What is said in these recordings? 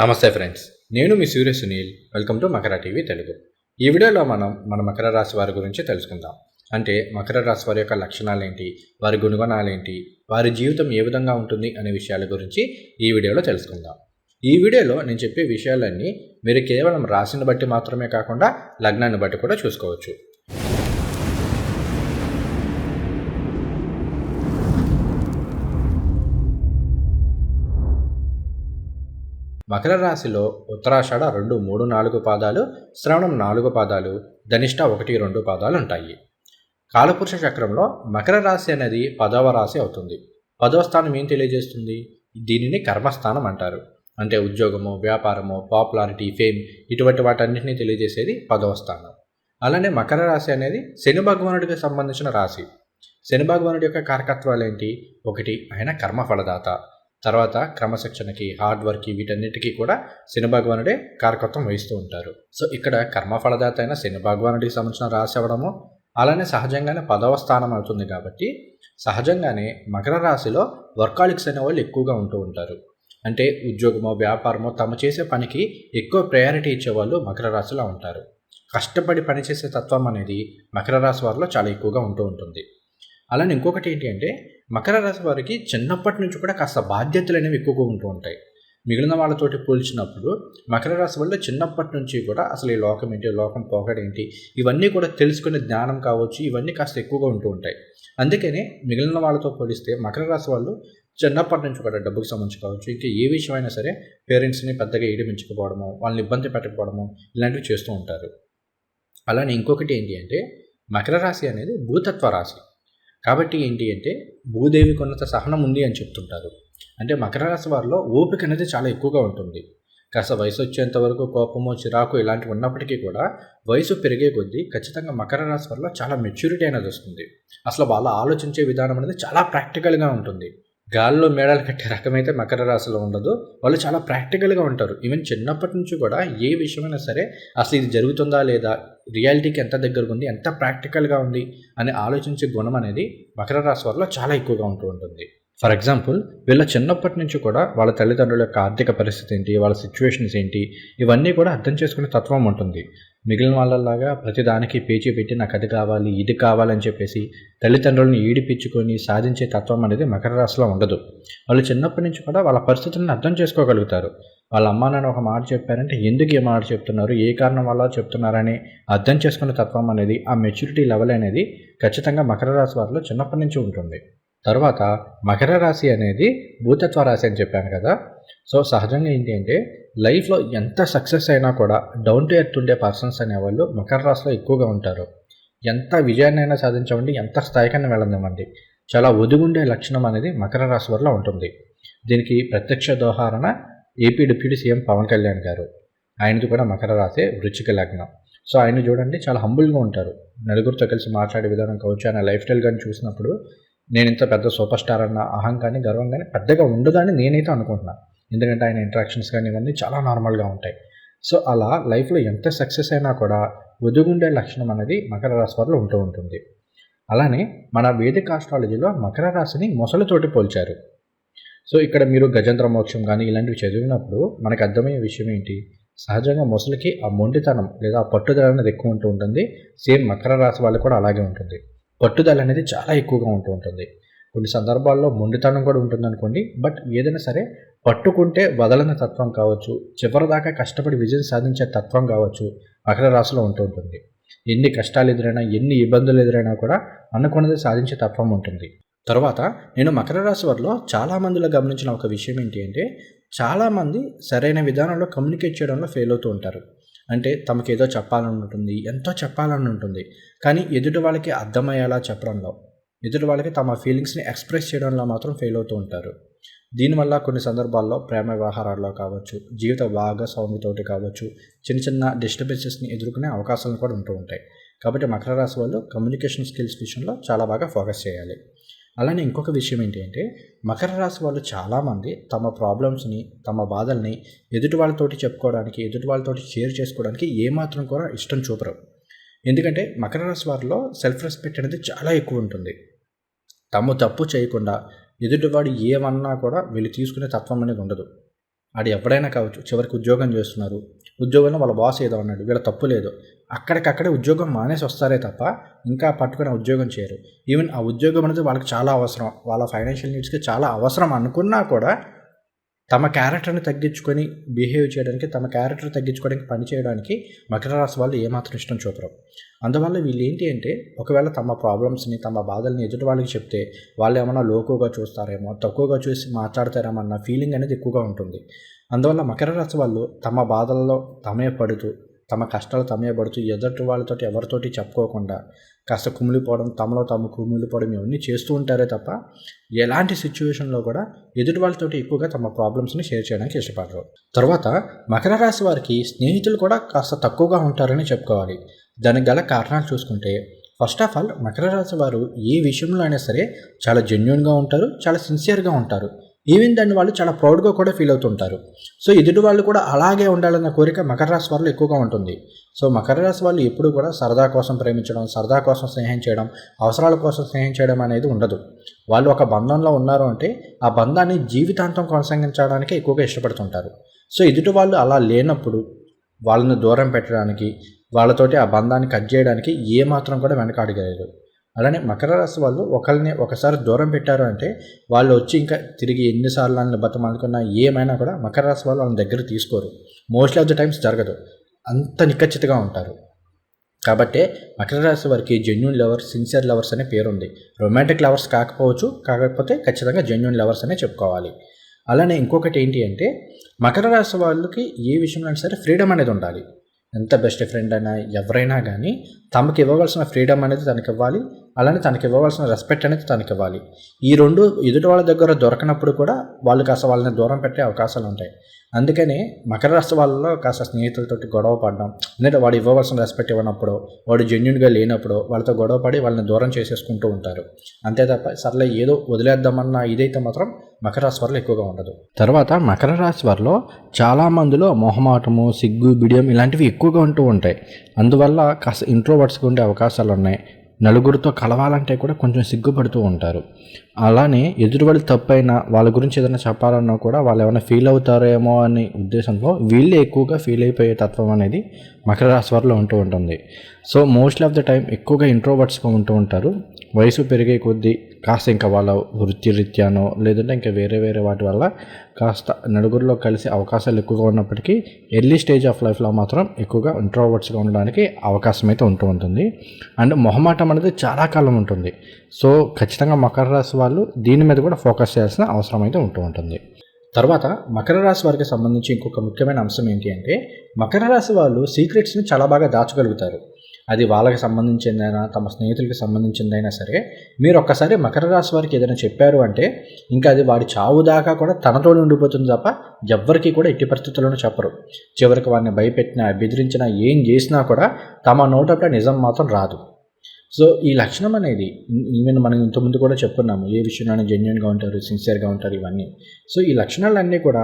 నమస్తే ఫ్రెండ్స్ నేను మీ Surya Sunil welcome to Makara TV Telugu. ఈ వీడియోలో మనం మన మకర రాశి వారి గురించి తెలుసుకుందాం. అంటే మకర రాశి వారి యొక్క లక్షణాలు ఏంటి వారి గుణగణాలేంటి వారి జీవితం ఏ విధంగా ఉంటుంది అనే విషయాల గురించి ఈ వీడియోలో తెలుసుకుందాం. ఈ వీడియోలో నేను చెప్పే విషయాలన్నీ మీరు కేవలం రాశిని బట్టి మాత్రమే కాకుండా లగ్నాన్ని బట్టి కూడా చూసుకోవచ్చు. మకర రాశిలో ఉత్తరాషాఢ రెండు మూడు నాలుగు పాదాలు శ్రవణం నాలుగు పాదాలు ధనిష్ట ఒకటి రెండు పాదాలు ఉంటాయి. కాలపురుష చక్రంలో మకర రాశి అనేది పదవ రాశి అవుతుంది. పదవ స్థానం ఏం తెలియజేస్తుంది? దీనిని కర్మస్థానం అంటారు. అంటే ఉద్యోగము వ్యాపారము పాపులారిటీ ఫేమ్ ఇటువంటి వాటన్నిటిని తెలియజేసేది పదవ స్థానం. అలానే మకర రాశి అనేది శని భగవానుడికి సంబంధించిన రాశి. శని భగవానుడి యొక్క కారకత్వాలు ఏంటి? ఒకటి ఆయన కర్మఫలదాత తర్వాత క్రమశిక్షణకి హార్డ్ వర్క్కి వీటన్నిటికీ కూడా శని భగవానుడే కారకత్వం వహిస్తూ ఉంటారు. సో ఇక్కడ కర్మఫలదాత అయిన శని భగవానుడికి సంబంధించిన రాశి అవ్వడము అలానే సహజంగానే పదవ స్థానం అవుతుంది కాబట్టి సహజంగానే మకర రాశిలో వర్కాలిక్స్ అనే వాళ్ళు ఎక్కువగా ఉంటూ ఉంటారు. అంటే ఉద్యోగమో వ్యాపారమో తమ చేసే పనికి ఎక్కువ ప్రయారిటీ ఇచ్చేవాళ్ళు మకర రాశిలో ఉంటారు. కష్టపడి పనిచేసే తత్వం అనేది మకర రాశి వారిలో చాలా ఎక్కువగా ఉంటూ ఉంటుంది. అలానే ఇంకొకటి ఏంటి అంటే మకర రాశి వారికి చిన్నప్పటి నుంచి కూడా కాస్త బాధ్యతలు అనేవి ఎక్కువగా ఉంటూ ఉంటాయి. మిగిలిన వాళ్ళతోటి పోల్చినప్పుడు మకర రాశి వాళ్ళు చిన్నప్పటి నుంచి కూడా అసలు ఈ లోకం ఏంటి లోకం పోకడేంటి ఇవన్నీ కూడా తెలుసుకునే జ్ఞానం కావచ్చు ఇవన్నీ కాస్త ఎక్కువగా ఉంటూ ఉంటాయి. అందుకనే మిగిలిన వాళ్ళతో పోలిస్తే మకర రాశి వాళ్ళు చిన్నప్పటి నుంచి కూడా డబ్బుకి సంబంధించి కావచ్చు ఇంకా ఏ విషయమైనా సరే పేరెంట్స్ని పెద్దగా ఏడిపించకపోవడము వాళ్ళని ఇబ్బంది పెట్టకపోవడము ఇలాంటివి చేస్తూ ఉంటారు. అలానే ఇంకొకటి ఏంటి అంటే మకర రాశి అనేది భూతత్వ రాశి. కాబట్టి ఏంటి అంటే భూదేవి కొన్నంత సహనం ఉంది అని చెప్తుంటారు. అంటే మకర రాశి వారిలో ఓపిక అనేది చాలా ఎక్కువగా ఉంటుంది. కాస్త వయసు వచ్చేంత వరకు కోపము చిరాకు ఇలాంటివి ఉన్నప్పటికీ కూడా వయసు పెరిగే కొద్దీ ఖచ్చితంగా మకర రాశి వారిలో చాలా మెచ్యూరిటీ అనేది వస్తుంది. అసలు వాళ్ళ ఆలోచించే విధానం అనేది చాలా ప్రాక్టికల్గా ఉంటుంది. గాల్లో మేడలు కట్టే రకమైతే మకర రాశిలో ఉండదు. వాళ్ళు చాలా ప్రాక్టికల్గా ఉంటారు. ఈవెన్ చిన్నప్పటి నుంచి కూడా ఏ విషయమైనా సరే అసలు ఇది జరుగుతుందా లేదా రియాలిటీకి ఎంత దగ్గరగా ఉంది ఎంత ప్రాక్టికల్గా ఉంది అని ఆలోచించే గుణం అనేది మకర రాశి వారిలో చాలా ఎక్కువగా ఉంటూ ఉంటుంది. ఫర్ ఎగ్జాంపుల్ వీళ్ళ చిన్నప్పటి నుంచి కూడా వాళ్ళ తల్లిదండ్రుల యొక్క ఆర్థిక పరిస్థితి ఏంటి వాళ్ళ సిచ్యువేషన్స్ ఏంటి ఇవన్నీ కూడా అర్థం చేసుకునే తత్వం ఉంటుంది. మిగిలిన వాళ్ళలాగా ప్రతిదానికి పేచీ పెట్టి నాకు అది కావాలి ఇది కావాలని చెప్పేసి తల్లిదండ్రులను ఈడిపించుకొని సాధించే తత్వం అనేది మకర రాశిలో ఉండదు. వాళ్ళు చిన్నప్పటి నుంచి కూడా వాళ్ళ పరిస్థితులను అర్థం చేసుకోగలుగుతారు. వాళ్ళ అమ్మ నాన్న ఒక మాట చెప్పారంటే ఎందుకు ఏ మాట చెప్తున్నారు ఏ కారణం వల్ల చెప్తున్నారని అర్థం చేసుకునే తత్వం అనేది ఆ మెచ్యూరిటీ లెవెల్ అనేది ఖచ్చితంగా మకర రాశి వారిలో చిన్నప్పటి నుంచి ఉంటుంది. తర్వాత మకర రాశి అనేది భూతత్వ రాశి అని చెప్పాను కదా. సో సహజంగా ఏంటి అంటే లైఫ్లో ఎంత సక్సెస్ అయినా కూడా డౌన్ టు ఎర్త్ ఉండే పర్సన్స్ అనేవాళ్ళు మకర రాశిలో ఎక్కువగా ఉంటారు. ఎంత విజయాన్నైనా సాధించమండి ఎంత స్థాయికైనా వెళ్ళనివ్వండి. చాలా ఒదిగుండే లక్షణం అనేది మకర రాశి వారిలో ఉంటుంది. దీనికి ప్రత్యక్ష దోహారణ AP deputy CM Pawan Kalyan గారు. ఆయనది కూడా మకర రాశి వృచ్చిక లగ్నం. సో ఆయన చూడండి చాలా హంబుల్గా ఉంటారు. నలుగురితో కలిసి మాట్లాడే విధానం కావచ్చు ఆయన లైఫ్ స్టైల్ కానీ చూసినప్పుడు నేను ఇంత పెద్ద సూపర్ స్టార్ అన్న అహంకాన్ని గర్వం కానీ పెద్దగా ఉండదని నేనైతే అనుకుంటున్నాను ఎందుకంటే ఆయన ఇంట్రాక్షన్స్ కానీ ఇవన్నీ చాలా నార్మల్గా ఉంటాయి. సో అలా లైఫ్లో ఎంత సక్సెస్ అయినా కూడా ఒదుగుండే లక్షణం అనేది మకర రాశి వారిలో ఉంటూ ఉంటుంది. అలానే మన వేదిక ఆస్ట్రాలజీలో మకర రాశిని మొసలితోటి పోల్చారు. సో ఇక్కడ మీరు గజేంద్ర మోక్షం కానీ ఇలాంటివి చదివినప్పుడు మనకు అర్థమయ్యే విషయం ఏంటి? సహజంగా మొసలికి ఆ మొండితనం లేదా ఆ పట్టుదల అనేది ఎక్కువ ఉంటూ ఉంటుంది. సేమ్ మకర రాశి వాళ్ళకి కూడా అలాగే ఉంటుంది. పట్టుదల అనేది చాలా ఎక్కువగా ఉంటూ ఉంటుంది. కొన్ని సందర్భాల్లో మొండితనం కూడా ఉంటుంది అనుకోండి బట్ ఏదైనా సరే పట్టుకుంటే వదలని తత్వం కావచ్చు చివరిదాకా కష్టపడి విజయం సాధించే తత్వం కావచ్చు మకర రాశిలో ఉంటూ ఉంటుంది. ఎన్ని కష్టాలు ఎదురైనా ఎన్ని ఇబ్బందులు ఎదురైనా కూడా అనుకున్నది సాధించే తత్వం ఉంటుంది. తర్వాత నేను మకర రాశి వారిలో చాలామందిలో గమనించిన ఒక విషయం ఏంటి అంటే చాలామంది సరైన విధానంలో కమ్యూనికేట్ చేయడంలో ఫెయిల్ అవుతూ ఉంటారు. అంటే తమకు ఏదో చెప్పాలని ఉంటుంది ఎంతో చెప్పాలని ఉంటుంది కానీ ఎదుటి వాళ్ళకి అర్థమయ్యేలా చెప్పడంలో ఎదుటి వాళ్ళకి తమ ఫీలింగ్స్ని ఎక్స్ప్రెస్ చేయడంలో మాత్రం ఫెయిల్ అవుతూ ఉంటారు. దీనివల్ల కొన్ని సందర్భాల్లో ప్రేమ వ్యవహారాల్లో కావచ్చు జీవిత భాగస్వామితోటి కావచ్చు చిన్న చిన్న డిస్టర్బెన్సెస్ని ఎదుర్కొనే అవకాశాలు కూడా ఉంటూ ఉంటాయి. కాబట్టి మకర రాశి వాళ్ళు కమ్యూనికేషన్ స్కిల్స్ విషయంలో చాలా బాగా ఫోకస్ చేయాలి. అలానే ఇంకొక విషయం ఏంటి అంటే మకర రాశి వాళ్ళు చాలామంది తమ ప్రాబ్లమ్స్ని తమ బాధల్ని ఎదుటి వాళ్ళతోటి చెప్పుకోవడానికి ఎదుటి వాళ్ళతోటి షేర్ చేసుకోవడానికి ఏమాత్రం కూడా ఇష్టం చూపరు. ఎందుకంటే మకర రాశి వారిలో సెల్ఫ్ రెస్పెక్ట్ అనేది చాలా ఎక్కువ ఉంటుంది. తాము తప్పు చేయకుండా ఎదుటివాడు ఏమన్నా కూడా వీళ్ళు తీసుకునే తత్వం అనేది ఉండదు. అది ఎవడైనా కావచ్చు చివరికి ఉద్యోగం చేస్తున్నారు. ఉద్యోగంలో వాళ్ళ బాస్ ఏదో అన్నాడు వీళ్ళ తప్పు లేదు. అక్కడికక్కడే ఉద్యోగం మానేసి వస్తారే తప్ప ఇంకా పట్టుకునే ఉద్యోగం చేయరు. ఈవెన్ ఆ ఉద్యోగం అనేది వాళ్ళకి చాలా అవసరం. వాళ్ళ ఫైనాన్షియల్ నీడ్స్కి చాలా అవసరం అనుకున్నా కూడా తమ క్యారెక్టర్ని తగ్గించుకొని బిహేవ్ చేయడానికి తమ క్యారెక్టర్ తగ్గించుకోవడానికి పని చేయడానికి మకర రాశి వాళ్ళు ఏమాత్రం ఇష్టం చూపరు. అందువల్ల వీళ్ళు ఏంటి అంటే ఒకవేళ తమ ప్రాబ్లమ్స్ని తమ బాధల్ని ఎదుటి వాళ్ళకి చెప్తే వాళ్ళు ఏమైనా లోకుగా చూస్తారేమో తక్కువగా చూసి మాట్లాడతారేమో అన్న ఫీలింగ్ అనేది ఎక్కువగా ఉంటుంది. అందువల్ల మకర రాశి వాళ్ళు తమ బాధల్లో తమే పడుతూ తమ కష్టాలు తమే పడుతూ ఎదుటి వాళ్ళతోటి ఎవరితోటి చెప్పుకోకుండా కాస్త కుమిలిపోవడం తమలో తాము కుమిలిపోవడం ఇవన్నీ చేస్తూ ఉంటారే తప్ప ఎలాంటి సిచ్యువేషన్లో కూడా ఎదుటి వాళ్ళతోటి ఎక్కువగా తమ ప్రాబ్లమ్స్ని షేర్ చేయడానికి ఇష్టపడరు. తర్వాత మకర రాశి వారికి స్నేహితులు కూడా కాస్త తక్కువగా ఉంటారని చెప్పుకోవాలి. దానికి గల కారణాలు చూసుకుంటే ఫస్ట్ ఆఫ్ ఆల్ మకర రాశి వారు ఏ విషయంలో అయినా సరే చాలా జెన్యున్గా ఉంటారు చాలా సిన్సియర్గా ఉంటారు. ఈవెన్ దాన్ని వాళ్ళు చాలా ప్రౌడ్గా కూడా ఫీల్ అవుతుంటారు. సో ఎదుటి వాళ్ళు కూడా అలాగే ఉండాలన్న కోరిక మకర రాశి వాళ్ళు ఎక్కువగా ఉంటుంది. సో మకర రాశి వాళ్ళు ఎప్పుడు కూడా సరదా కోసం ప్రేమించడం సరదా కోసం స్నేహం చేయడం అవసరాల కోసం స్నేహం చేయడం అనేది ఉండదు. వాళ్ళు ఒక బంధంలో ఉన్నారు అంటే ఆ బంధాన్ని జీవితాంతం కొనసాగించడానికి ఎక్కువగా ఇష్టపడుతుంటారు. సో ఎదుటి వాళ్ళు అలా లేనప్పుడు వాళ్ళని దూరం పెట్టడానికి వాళ్ళతోటి ఆ బంధాన్ని కట్ చేయడానికి ఏమాత్రం కూడా వెనకాడగలరు. అలానే మకర రాశి వాళ్ళు ఒకరిని ఒకసారి దూరం పెట్టారు అంటే వాళ్ళు వచ్చి ఇంకా తిరిగి ఎన్నిసార్లు వాళ్ళని బతమాలుకున్నా ఏమైనా కూడా మకర రాశి వాళ్ళు వాళ్ళని దగ్గర తీసుకోరు. మోస్ట్ ఆఫ్ ద టైమ్స్ జరగదు. అంత నిక్కచ్చితగా ఉంటారు. కాబట్టే మకర రాశి వారికి జెన్యున్ లవర్స్ సిన్సియర్ లవర్స్ అనే పేరు ఉంది రొమాంటిక్ లవర్స్ కాకపోవచ్చు కాకపోతే ఖచ్చితంగా జెన్యున్ లవర్స్ అనే చెప్పుకోవాలి. అలానే ఇంకొకటి ఏంటి అంటే మకర రాశి వాళ్ళకి ఏ విషయంలో సరే ఫ్రీడమ్ అనేది ఉండాలి. ఎంత బెస్ట్ ఫ్రెండ్ అయినా ఎవరైనా కానీ తమకు ఇవ్వవలసిన ఫ్రీడమ్ అనేది తనకి ఇవ్వాలి. అలానే తనకి ఇవ్వవలసిన రెస్పెక్ట్ అనేది తనకి ఇవ్వాలి. ఈ రెండు ఎదుటి వాళ్ళ దగ్గర దొరకనప్పుడు కూడా వాళ్ళు కాస్త వాళ్ళని దూరం పెట్టే అవకాశాలు ఉంటాయి. అందుకని మకర రాశి వాళ్ళలో కాస్త స్నేహితులతోటి గొడవ పడడం. ఎందుకంటే వాడు ఇవ్వవలసిన రెస్పెక్ట్ ఇవ్వనప్పుడు వాడు జెన్యున్గా లేనప్పుడు వాళ్ళతో గొడవ పడి వాళ్ళని దూరం చేసేసుకుంటూ ఉంటారు. అంతే తప్ప సర్లే ఏదో వదిలేద్దామన్న ఇదైతే మాత్రం మకర రాశి వారిలో ఎక్కువగా ఉండదు. తర్వాత మకర రాశి వారిలో చాలా మందిలో మొహమాటము సిగ్గు బిడియం ఇలాంటివి ఎక్కువగా ఉంటూ ఉంటాయి. అందువల్ల కాస్త ఇంట్రోవర్ట్స్గా ఉండే అవకాశాలు ఉన్నాయి నలుగురితో కలవాలంటే కూడా కొంచెం సిగ్గుపడుతూ ఉంటారు. అలానే ఎదురుబడి తప్పైనా వాళ్ళ గురించి ఏదైనా చెప్పాలన్నా కూడా వాళ్ళు ఏమైనా ఫీల్ అవుతారేమో అనే ఉద్దేశంతో వీళ్ళే ఎక్కువగా ఫీల్ అయిపోయే తత్వం అనేది మకర రాశి వారిలో ఉంటూ ఉంటుంది. So most of the time ఎక్కువగా ఇంట్రోవర్ట్స్గా ఉంటూ ఉంటారు. వయసు పెరిగే కొద్దీ కాస్త ఇంకా వాళ్ళ వృత్తి రీత్యానో లేదంటే ఇంకా వేరే వేరే వాటి వల్ల కాస్త నలుగురిలో కలిసి అవకాశాలు ఎక్కువగా ఉన్నప్పటికీ ఎర్లీ స్టేజ్ ఆఫ్ లైఫ్లో మాత్రం ఎక్కువగా ఇంట్రోవర్ట్స్గా ఉండడానికి అవకాశం అయితే ఉంటూ ఉంటుంది. అండ్ మొహమాటం అనేది చాలా కాలం ఉంటుంది. సో ఖచ్చితంగా మకర రాశి వాళ్ళు దీని మీద కూడా ఫోకస్ చేయాల్సిన అవసరం అయితే ఉంటూ ఉంటుంది. తర్వాత మకర రాశి వారికి సంబంధించి ఇంకొక ముఖ్యమైన అంశం ఏంటి అంటే మకర రాశి వాళ్ళు సీక్రెట్స్ని చాలా బాగా దాచగలుగుతారు. అది వాళ్ళకి సంబంధించిందైనా తమ స్నేహితులకి సంబంధించిందైనా సరే మీరు ఒక్కసారి మకర రాశి వారికి ఏదైనా చెప్పారు అంటే ఇంకా అది వాడి చావు దాకా కూడా తనతోనే ఉండిపోతుంది తప్ప ఎవ్వరికీ కూడా ఎట్టి పరిస్థితుల్లోనూ చెప్పరు. చివరికి వాడిని భయపెట్టినా బెదిరించినా ఏం చేసినా కూడా తమ నోటపై నిజం మాత్రం రాదు. సో ఈ లక్షణం అనేది ఈవెన్ మనం ఇంతకుముందు కూడా చెప్పుకున్నాము ఏ విషయంలోనే జెన్యున్గా ఉంటారు సిన్సియర్గా ఉంటారు ఇవన్నీ. సో ఈ లక్షణాలన్నీ కూడా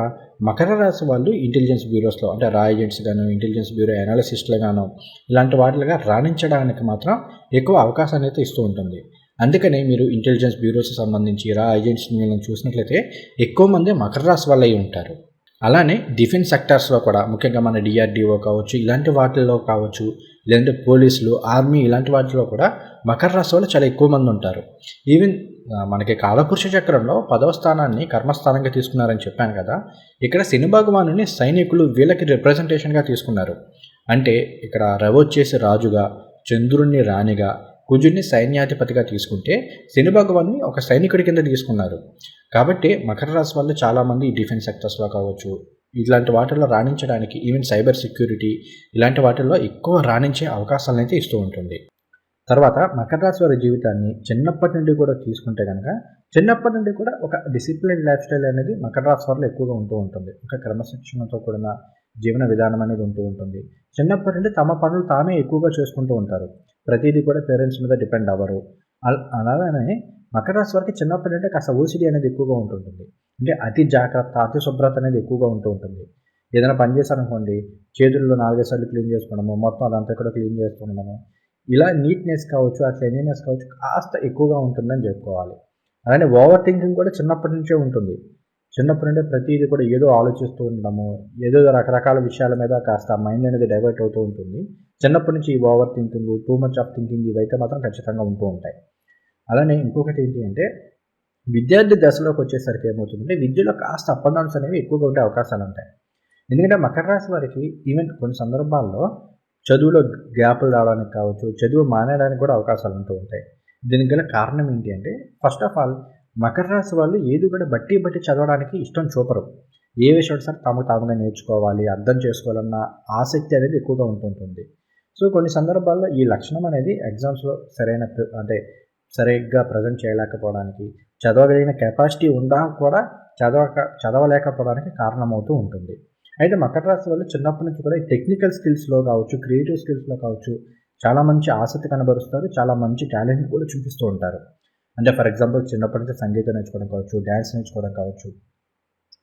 మకర రాశి వాళ్ళు ఇంటెలిజెన్స్ బ్యూరోస్లో అంటే రా ఏజెంట్స్ గాను ఇంటెలిజెన్స్ బ్యూరో అనాలిసిస్ట్లు గాను ఇలాంటి వాటిగా రాణించడానికి మాత్రం ఎక్కువ అవకాశాన్ని అయితే ఇస్తూ ఉంటుంది. అందుకనే మీరు ఇంటెలిజెన్స్ బ్యూరోస్కి సంబంధించి రా ఏజెంట్స్ చూసినట్లయితే ఎక్కువ మంది మకర రాశి వాళ్ళు అయి ఉంటారు. అలానే డిఫెన్స్ సెక్టార్స్లో కూడా ముఖ్యంగా మన డిఆర్డిఓ కావచ్చు ఇలాంటి వాటిల్లో కావచ్చు లేదంటే పోలీసులు ఆర్మీ ఇలాంటి వాటిలో కూడా మకర రాశి వాళ్ళు చాలా ఎక్కువ మంది ఉంటారు. ఈవెన్ మనకి కాలపురుష చక్రంలో పదవ స్థానాన్ని కర్మస్థానంగా తీసుకున్నారని చెప్పాను కదా ఇక్కడ శని భగవానుని సైనికులు వీళ్ళకి రిప్రజెంటేషన్గా తీసుకున్నారు. అంటే ఇక్కడ రవి వచ్చేసి రాజుగా చంద్రుణ్ణి రాణిగా కుజుడిని సైన్యాధిపతిగా తీసుకుంటే శని భగవాన్ని ఒక సైనికుడి కింద తీసుకున్నారు. కాబట్టి మకర రాశి వాళ్ళు చాలామంది డిఫెన్స్ సెక్టర్స్లో కావచ్చు ఇలాంటి వాటిల్లో రాణించడానికి ఈవెన్ సైబర్ సెక్యూరిటీ ఇలాంటి వాటిల్లో ఎక్కువ రాణించే అవకాశాలను అయితే ఇస్తూ ఉంటుంది. తర్వాత మకర రాశి వారి జీవితాన్ని చిన్నప్పటి నుండి కూడా తీసుకుంటే కనుక చిన్నప్పటి నుండి కూడా ఒక డిసిప్లిన్ లైఫ్ స్టైల్ అనేది మకర రాశి వారిలో ఎక్కువగా ఉంటూ ఉంటుంది. ఒక క్రమశిక్షణతో కూడిన జీవన విధానం అనేది ఉంటూ ఉంటుంది. చిన్నప్పటి నుండి తమ పనులు తామే ఎక్కువగా చేసుకుంటూ ఉంటారు. ప్రతిదీ కూడా పేరెంట్స్ మీద డిపెండ్ అవ్వరు. అలానే మకర రాశి వారికి చిన్నప్పటి నుండి కాస్త ఓసిడి అనేది ఎక్కువగా ఉంటుంటుంది. అంటే అతి జాగ్రత్త అతి శుభ్రత అనేది ఎక్కువగా ఉంటూ ఉంటుంది. ఏదైనా పని చేశారనుకోండి చేతుల్లో నాలుగైదు సార్లు క్లీన్ చేసుకోవడము మొత్తం అదంతా కూడా క్లీన్ చేసుకుండము ఇలా నీట్నెస్ కావచ్చు ఆ క్లీనినెస్ కావచ్చు కాస్త ఎక్కువగా ఉంటుందని చెప్పుకోవాలి. అలానే ఓవర్ థింకింగ్ కూడా చిన్నప్పటి నుంచే ఉంటుంది. చిన్నప్పటి నుండి ప్రతిదీ కూడా ఏదో ఆలోచిస్తూ ఉండడము ఏదో రకరకాల విషయాల మీద కాస్త మైండ్ అనేది డైవర్ట్ అవుతూ ఉంటుంది. చిన్నప్పటి నుంచి ఈ over thinking too much of thinking ఇవైతే మాత్రం ఖచ్చితంగా ఉంటూ ఉంటాయి. అలానే ఇంకొకటి ఏంటి అంటే విద్యార్థి దశలోకి వచ్చేసరికి ఏమవుతుందంటే విద్యలో కాస్త అప్ అండ్ డౌన్స్ అనేవి ఎక్కువగా ఉండే అవకాశాలు ఉంటాయి. ఎందుకంటే మకర రాశి వారికి ఈవెన్ కొన్ని సందర్భాల్లో చదువులో గ్యాపులు రావడానికి కావచ్చు చదువు మానేయడానికి కూడా అవకాశాలు ఉంటూ ఉంటాయి. దీనికి గల కారణం ఏంటి అంటే ఫస్ట్ ఆఫ్ ఆల్ మకర రాశి వాళ్ళు ఏది కూడా బట్టి బట్టి చదవడానికి ఇష్టం చూపరు. ఏ విషయం సార్ తమకు తాముగా నేర్చుకోవాలి అర్థం చేసుకోవాలన్న ఆసక్తి అనేది ఎక్కువగా ఉంటుంటుంది. సో కొన్ని సందర్భాల్లో ఈ లక్షణం అనేది ఎగ్జామ్స్లో సరైన అంటే సరిగ్గా ప్రజెంట్ చేయలేకపోవడానికి చదవగలిగిన కెపాసిటీ ఉందా కూడా చదవక చదవలేకపోవడానికి కారణమవుతూ ఉంటుంది. అయితే మకర రాశి వాళ్ళు చిన్నప్పటి నుంచి కూడా ఈ టెక్నికల్ స్కిల్స్లో కావచ్చు క్రియేటివ్ స్కిల్స్లో కావచ్చు చాలా మంచి ఆసక్తి కనబరుస్తారు చాలా మంచి టాలెంట్ కూడా చూపిస్తూ ఉంటారు. అంటే ఫర్ ఎగ్జాంపుల్ చిన్నప్పటి నుంచి సంగీతం నేర్చుకోవడం కావచ్చు డ్యాన్స్ నేర్చుకోవడం కావచ్చు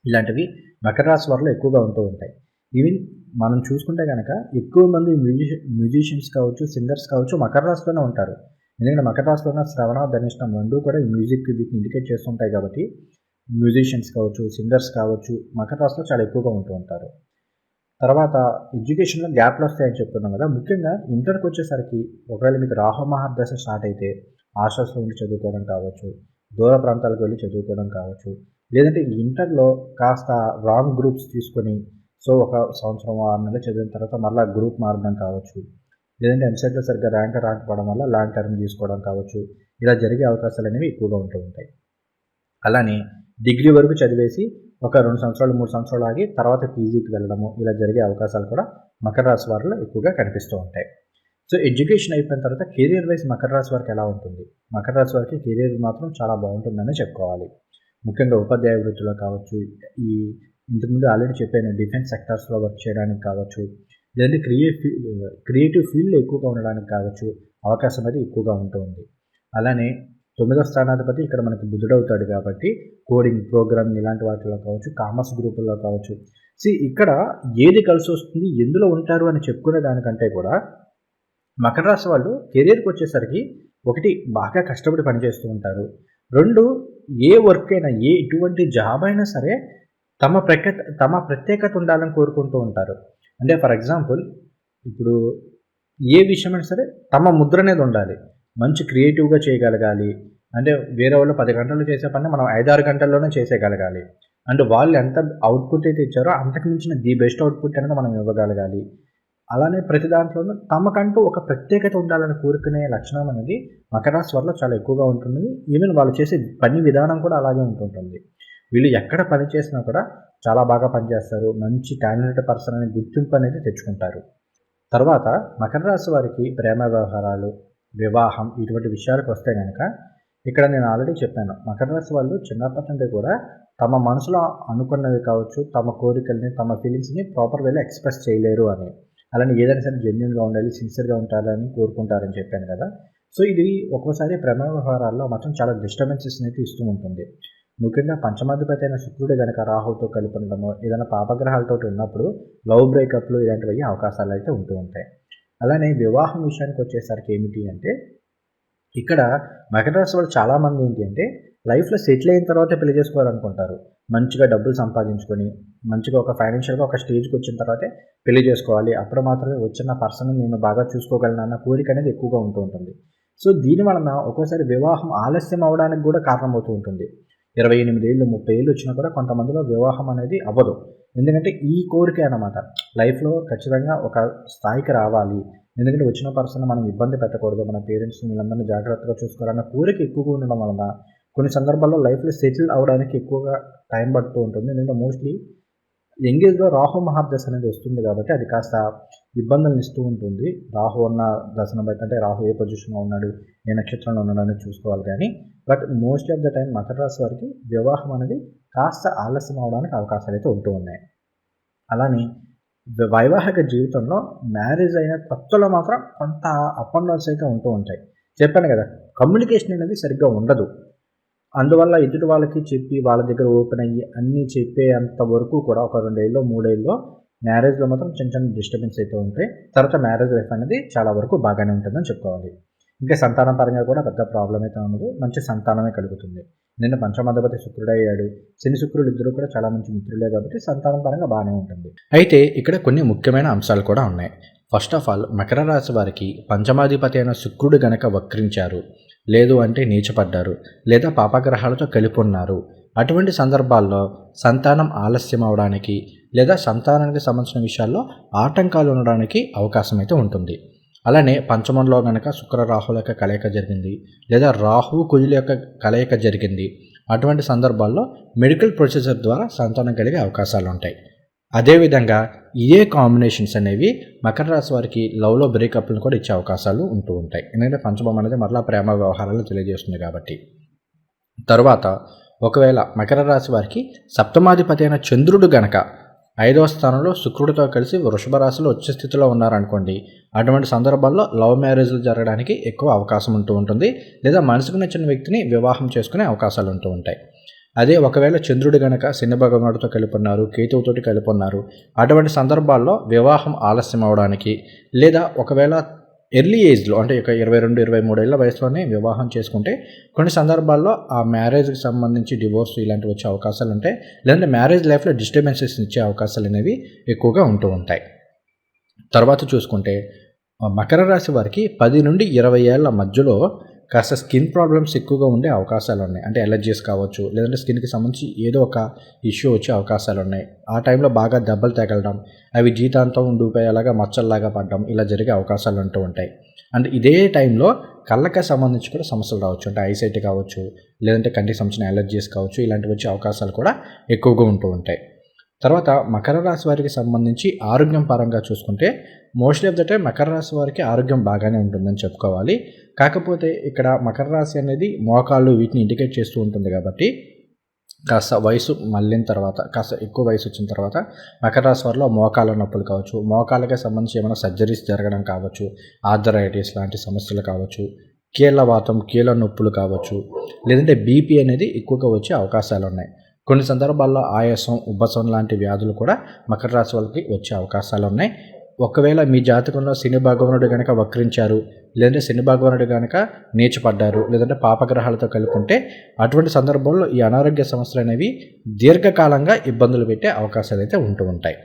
ఇలాంటివి మకర రాశి వారిలో ఎక్కువగా ఉంటూ ఉంటాయి. ఈవెన్ మనం చూసుకుంటే కనుక ఎక్కువ మంది మ్యూజిషి మ్యూజిషియన్స్ కావచ్చు సింగర్స్ కావచ్చు మకర రాశిలోనే ఉంటారు. ఎందుకంటే మకర రాశిలో ఉన్న శ్రవణ ధనిష్టం రెండు కూడా ఈ మ్యూజిక్ వీటిని ఇండికేట్ చేస్తుంటాయి కాబట్టి మ్యూజిషియన్స్ కావచ్చు సింగర్స్ కావచ్చు మకర రాశిలో చాలా ఎక్కువగా ఉంటూ ఉంటారు. తర్వాత ఎడ్యుకేషన్లో గ్యాప్లు వస్తాయని చెప్తున్నాం కదా. ముఖ్యంగా ఇంటర్కి వచ్చేసరికి ఒకవేళ మీకు రాహు స్టార్ట్ అయితే హాస్టల్స్లో ఉండి చదువుకోవడం కావచ్చు దూర ప్రాంతాలకు వెళ్ళి చదువుకోవడం కావచ్చు లేదంటే ఇంటర్లో కాస్త రాంగ్ గ్రూప్స్ తీసుకొని సో ఒక సంవత్సరం ఆరు నెలలు చదివిన తర్వాత మళ్ళీ గ్రూప్ మారడం కావచ్చు లేదంటే ఎంసెట్లో సరిగ్గా ర్యాంక్ రాకపోవడం వల్ల లాంగ్ టర్మ్ తీసుకోవడం కావచ్చు. ఇలా జరిగే అవకాశాలు అనేవి ఎక్కువగా ఉంటూ ఉంటాయి. అలానే డిగ్రీ వరకు చదివేసి ఒక రెండు సంవత్సరాలు మూడు సంవత్సరాలు ఆగి తర్వాత పీజీకి వెళ్ళడము ఇలా జరిగే అవకాశాలు కూడా మకర రాశి వారిలో ఎక్కువగా కనిపిస్తూ ఉంటాయి. సో ఎడ్యుకేషన్ అయిపోయిన తర్వాత కెరీర్ వైజ్ మకర రాశి వారికి ఎలా ఉంటుంది? మకర రాశి వారికి కెరీర్ మాత్రం చాలా బాగుంటుందని చెప్పుకోవాలి. ముఖ్యంగా ఉపాధ్యాయ వృత్తిలో కావచ్చు ఈ ఇంతకుముందు ఆల్రెడీ చెప్పాను డిఫెన్స్ సెక్టార్స్లో వర్క్ చేయడానికి కావచ్చు లేదంటే క్రియేట్ క్రియేటివ్ ఫీల్డ్ ఎక్కువగా ఉండడానికి కావచ్చు అవకాశం అనేది ఎక్కువగా ఉంటుంది అలానే తొమ్మిదో స్థానాధిపతి ఇక్కడ మనకి బుద్ధుడవుతాడు కాబట్టి కోడింగ్ ప్రోగ్రామింగ్ ఇలాంటి వాటిలో కావచ్చు కామర్స్ గ్రూపుల్లో కావచ్చు. సి ఇక్కడ ఏది కలిసి వస్తుంది ఎందులో ఉంటారు అని చెప్పుకునే దానికంటే కూడా మకర రాశి వాళ్ళు కెరీర్కి వచ్చేసరికి ఒకటి బాగా కష్టపడి పనిచేస్తూ ఉంటారు. రెండు ఏ వర్క్ అయినా ఏ ఎటువంటి జాబ్ అయినా సరే తమ ప్రఖ్యత తమ ప్రత్యేకత ఉండాలని కోరుకుంటూ ఉంటారు. అంటే ఫర్ ఎగ్జాంపుల్ ఇప్పుడు ఏ విషయమైనా సరే తమ ముద్ర అనేది ఉండాలి. మంచి క్రియేటివ్గా చేయగలగాలి. అంటే వేరే వాళ్ళు పది గంటలు చేసే పని మనం ఐదారు గంటల్లోనే చేసేయగలగాలి. అంటే వాళ్ళు ఎంత అవుట్పుట్ అయితే ఇచ్చారో అంతకు మించిన ది బెస్ట్ అవుట్పుట్ అనేది మనం ఇవ్వగలగాలి. అలానే ప్రతి దాంట్లోనూ తమకంటూ ఒక ప్రత్యేకత ఉండాలని కోరుకునే లక్షణం అనేది మకర రాశి చాలా ఎక్కువగా ఉంటుంది ఈవెన్ వాళ్ళు చేసే పని విధానం కూడా అలాగే ఉంటుంటుంది. వీళ్ళు ఎక్కడ పని చేసినా కూడా చాలా బాగా పనిచేస్తారు. మంచి టాలెంటెడ్ పర్సన్ అనే గుర్తింపు అనేది తెచ్చుకుంటారు. తర్వాత మకర రాశి వారికి ప్రేమ వ్యవహారాలు వివాహం ఇటువంటి విషయాలకు వస్తే కనుక ఇక్కడ నేను ఆల్రెడీ చెప్పాను. మకర రాశి వాళ్ళు చిన్నప్పటి నుండి కూడా తమ మనసులో అనుకున్నవి కావచ్చు తమ కోరికల్ని తమ ఫీలింగ్స్ని ప్రాపర్ వేలో ఎక్స్ప్రెస్ చేయలేరు అని. అలానే ఏదైనా సరే జెన్యున్గా ఉండాలి సిన్సియర్గా ఉండాలని కోరుకుంటారని చెప్పాను కదా. సో ఇది ఒక్కోసారి ప్రేమ వ్యవహారాల్లో మాత్రం చాలా డిస్టర్బెన్సెస్ అయితే ఇస్తూ ఉంటుంది. ముఖ్యంగా పంచమాధిపతి అయిన శుక్రుడు గనక రాహుతో కలిపి ఉండడము ఏదైనా పాపగ్రహాలతో ఉన్నప్పుడు లవ్ బ్రేకప్లు ఇలాంటివి అవకాశాలు అయితే ఉంటూ ఉంటాయి. అలానే వివాహం విషయానికి వచ్చేసరికి ఏమిటి అంటే ఇక్కడ మకర రాశి వాళ్ళు చాలామంది ఏంటి అంటే లైఫ్లో సెటిల్ అయిన తర్వాత పెళ్ళి చేసుకోవాలనుకుంటారు. మంచిగా డబ్బులు సంపాదించుకొని మంచిగా ఒక ఫైనాన్షియల్గా ఒక స్టేజ్కి వచ్చిన తర్వాతే పెళ్ళి చేసుకోవాలి. అప్పుడు మాత్రమే వచ్చిన పర్సన్ నేను బాగా చూసుకోగలను అన్న కోరిక అనేది ఎక్కువగా ఉంటూ ఉంటుంది. సో దీని వలన ఒక్కోసారి వివాహం ఆలస్యం అవడానికి కూడా కారణమవుతూ ఉంటుంది. ఇరవై ఎనిమిది ఏళ్ళు ముప్పై ఏళ్ళు వచ్చినా కూడా కొంతమందిలో వివాహం అనేది అవ్వదు. ఎందుకంటే ఈ కోరిక అనమాట లైఫ్లో ఖచ్చితంగా ఒక స్థాయికి రావాలి. ఎందుకంటే వచ్చిన పర్సన్ మనం ఇబ్బంది పెట్టకూడదు. మన పేరెంట్స్ వీళ్ళందరినీ జాగ్రత్తగా చూసుకోవాలన్న కోరిక ఎక్కువగా ఉండడం వలన కొన్ని సందర్భాల్లో లైఫ్లో సెటిల్ అవడానికి ఎక్కువగా టైం పడుతూ ఉంటుంది. ఎందుకంటే మోస్ట్లీ ఎంగేజ్లో రాహు మహాదశ అనేది వస్తుంది కాబట్టి అది కాస్త ఇబ్బందులను ఇస్తూ ఉంటుంది. రాహు ఉన్న దర్శనం బట్టి అంటే రాహు ఏ పొజిషన్లో ఉన్నాడు ఏ నక్షత్రంలో ఉన్నాడు అనేది చూసుకోవాలి కానీ but most of the time Makar రాశి వారికి వివాహం అనేది కాస్త ఆలస్యం అవడానికి అవకాశాలు అయితే ఉంటూ ఉన్నాయి. అలానే వైవాహిక జీవితంలో మ్యారేజ్ అయిన కొత్తలో మాత్రం కొంత అప్ అండ్ డౌన్స్ అయితే ఉంటూ ఉంటాయి. చెప్పాను కదా కమ్యూనికేషన్ అనేది సరిగ్గా ఉండదు. అందువల్ల ఎదుటి వాళ్ళకి చెప్పి వాళ్ళ దగ్గర ఓపెన్ అయ్యి అన్నీ చెప్పేంత వరకు కూడా ఒక రెండేళ్ళు మూడేళ్ళు మ్యారేజ్లో మాత్రం చిన్న చిన్న డిస్టర్బెన్స్ అయితే ఉంటాయి. తర్వాత మ్యారేజ్ లైఫ్ అనేది చాలా వరకు బాగానే ఉంటుందని చెప్పుకోవాలి. ఇంకా సంతానం పరంగా కూడా పెద్ద ప్రాబ్లం అయితే ఉండదు. మంచి సంతానమే కలుగుతుంది. నిన్న పంచమాధిపతి శుక్రుడయ్యాడు శని శుక్రుడు ఇద్దరు కూడా చాలా మంచి మిత్రులే కాబట్టి సంతానం పరంగా బాగానే ఉంటుంది. అయితే ఇక్కడ కొన్ని ముఖ్యమైన అంశాలు కూడా ఉన్నాయి. ఫస్ట్ ఆఫ్ ఆల్ మకర రాశి వారికి పంచమాధిపతి అయిన శుక్రుడు గనక వక్రించారు లేదు అంటే నీచపడ్డారు లేదా పాపగ్రహాలతో కలిపి ఉన్నారు అటువంటి సందర్భాల్లో సంతానం ఆలస్యం అవడానికి లేదా సంతానానికి సంబంధించిన విషయాల్లో ఆటంకాలు ఉండడానికి అవకాశం అయితే ఉంటుంది. అలానే పంచమంలో కనుక శుక్ర రాహుల యొక్క కలయిక జరిగింది లేదా రాహు కుజుల యొక్క కలయిక జరిగింది. అటువంటి సందర్భాల్లో మెడికల్ ప్రొసీజర్ ద్వారా సంతానం కలిగే అవకాశాలు ఉంటాయి. అదేవిధంగా ఇదే కాంబినేషన్స్ అనేవి మకర రాశి వారికి లవ్లో బ్రేకప్లను కూడా ఇచ్చే అవకాశాలు ఉంటూ ఉంటాయి. ఎందుకంటే పంచమం అనేది మరలా ప్రేమ వ్యవహారాలు తెలియజేస్తుంది కాబట్టి. తర్వాత ఒకవేళ మకర రాశి వారికి సప్తమాధిపతి అయిన చంద్రుడు గనక ఐదవ స్థానంలో శుక్రుడితో కలిసి వృషభ రాశిలో వచ్చే స్థితిలో ఉన్నారనుకోండి అటువంటి సందర్భాల్లో లవ్ మ్యారేజ్లు జరగడానికి ఎక్కువ అవకాశం ఉంటూ ఉంటుంది లేదా మనసుకు నచ్చిన వ్యక్తిని వివాహం చేసుకునే అవకాశాలు ఉంటూ ఉంటాయి. అదే ఒకవేళ చంద్రుడు గనక శని భగవానుడితో కలిపి ఉన్నారు కేతువుతోటి కలిపి ఉన్నారు అటువంటి సందర్భాల్లో వివాహం ఆలస్యం అవడానికి లేదా ఒకవేళ ఎర్లీ ఏజ్లో అంటే ఒక ఇరవై రెండు ఇరవై మూడేళ్ళ వయసులోనే వివాహం చేసుకుంటే కొన్ని సందర్భాల్లో ఆ మ్యారేజ్కి సంబంధించి డివోర్స్ ఇలాంటివి వచ్చే అవకాశాలు ఉంటాయి. లేదంటే మ్యారేజ్ లైఫ్లో డిస్టర్బెన్సెస్ ఇచ్చే అవకాశాలు అనేవి ఎక్కువగా ఉంటూ ఉంటాయి. తర్వాత చూసుకుంటే మకర రాశి వారికి పది నుండి ఇరవై ఏళ్ళ మధ్యలో కాస్త స్కిన్ ప్రాబ్లమ్స్ ఎక్కువగా ఉండే అవకాశాలు ఉన్నాయి అంటే ఎలర్జీస్ కావచ్చు లేదంటే స్కిన్కి సంబంధించి ఏదో ఒక ఇష్యూ వచ్చే అవకాశాలు ఉన్నాయి ఆ టైంలో బాగా దెబ్బలు తగలడం అవి జీతాంతం ఉండిపోయేలాగా మచ్చల్లాగా పడడం ఇలా జరిగే అవకాశాలు ఉంటూ ఉంటాయి. అండ్ ఇదే టైంలో కళ్ళకి సంబంధించి కూడా సమస్యలు రావచ్చు. అంటే ఐసైట్ కావచ్చు లేదంటే కంటికి సంబంధించిన ఎలర్జీస్ కావచ్చు ఇలాంటివి వచ్చే అవకాశాలు కూడా ఎక్కువగా ఉంటూ ఉంటాయి. తర్వాత మకర రాశి వారికి సంబంధించి ఆరోగ్యం పరంగా చూసుకుంటే మోస్ట్లీ ఆఫ్ ద టైం మకర రాశి వారికి ఆరోగ్యం బాగానే ఉంటుందని చెప్పుకోవాలి. కాకపోతే ఇక్కడ మకర రాశి అనేది మోకాళ్ళు వీటిని ఇండికేట్ చేస్తూ ఉంటుంది కాబట్టి కాస్త వయసు మళ్ళిన తర్వాత కాస్త ఎక్కువ వయసు వచ్చిన తర్వాత మకర రాశి వారిలో మోకాళ్ళ నొప్పులు కావచ్చు మోకాళ్ళకి సంబంధించి ఏమైనా సర్జరీస్ జరగడం కావచ్చు ఆర్థరైటిస్ లాంటి సమస్యలు కావచ్చు కీళ్ళ వాతం కీళ్ళ నొప్పులు కావచ్చు లేదంటే బీపీ అనేది ఎక్కువగా వచ్చే అవకాశాలు ఉన్నాయి. కొన్ని సందర్భాల్లో ఆయాసం ఉబ్బసం లాంటి వ్యాధులు కూడా మకర రాశి వాళ్ళకి వచ్చే అవకాశాలు ఉన్నాయి. ఒకవేళ మీ జాతకంలో శని భగవానుడు కనుక వక్రించారు లేదంటే శని భగవానుడు కనుక నీచపడ్డారు లేదంటే పాపగ్రహాలతో కలుపుకుంటే అటువంటి సందర్భంలో ఈ అనారోగ్య సమస్యలు అనేవి దీర్ఘకాలంగా ఇబ్బందులు పెట్టే అవకాశాలు అయితే ఉంటూ ఉంటాయి.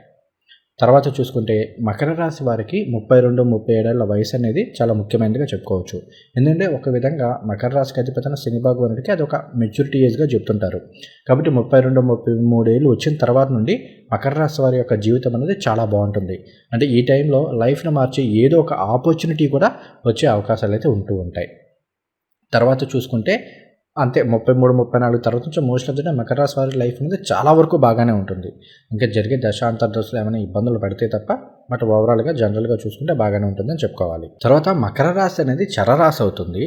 తర్వాత చూసుకుంటే మకర రాశి వారికి ముప్పై రెండు ముప్పై ఏడేళ్ళ వయసు అనేది చాలా ముఖ్యమైనదిగా చెప్పుకోవచ్చు. ఎందుకంటే ఒక విధంగా మకర రాశికి అధిపతన శని భగవానుడికి అది ఒక మెచ్యూరిటీ ఏజ్గా చెప్తుంటారు. కాబట్టి ముప్పై రెండు ముప్పై మూడేళ్ళు వచ్చిన తర్వాత నుండి మకర రాశి వారి యొక్క జీవితం అనేది చాలా బాగుంటుంది. అంటే ఈ టైంలో లైఫ్ను మార్చే ఏదో ఒక ఆపర్చునిటీ కూడా వచ్చే అవకాశాలు అయితే ఉంటూ ఉంటాయి. తర్వాత చూసుకుంటే అంతే ముప్పై మూడు ముప్పై నాలుగు తర్వాత నుంచి మోస్ట్ ఆఫ్ ద మకర రాశి వారి లైఫ్ అనేది చాలా వరకు బాగానే ఉంటుంది. ఇంకా జరిగే దశాంతర దశలు ఏమైనా ఇబ్బందులు పడితే తప్ప బట్ ఓవరాల్గా జనరల్గా చూసుకుంటే బాగానే ఉంటుందని చెప్పుకోవాలి. తర్వాత మకర రాశి అనేది చరరాశి అవుతుంది.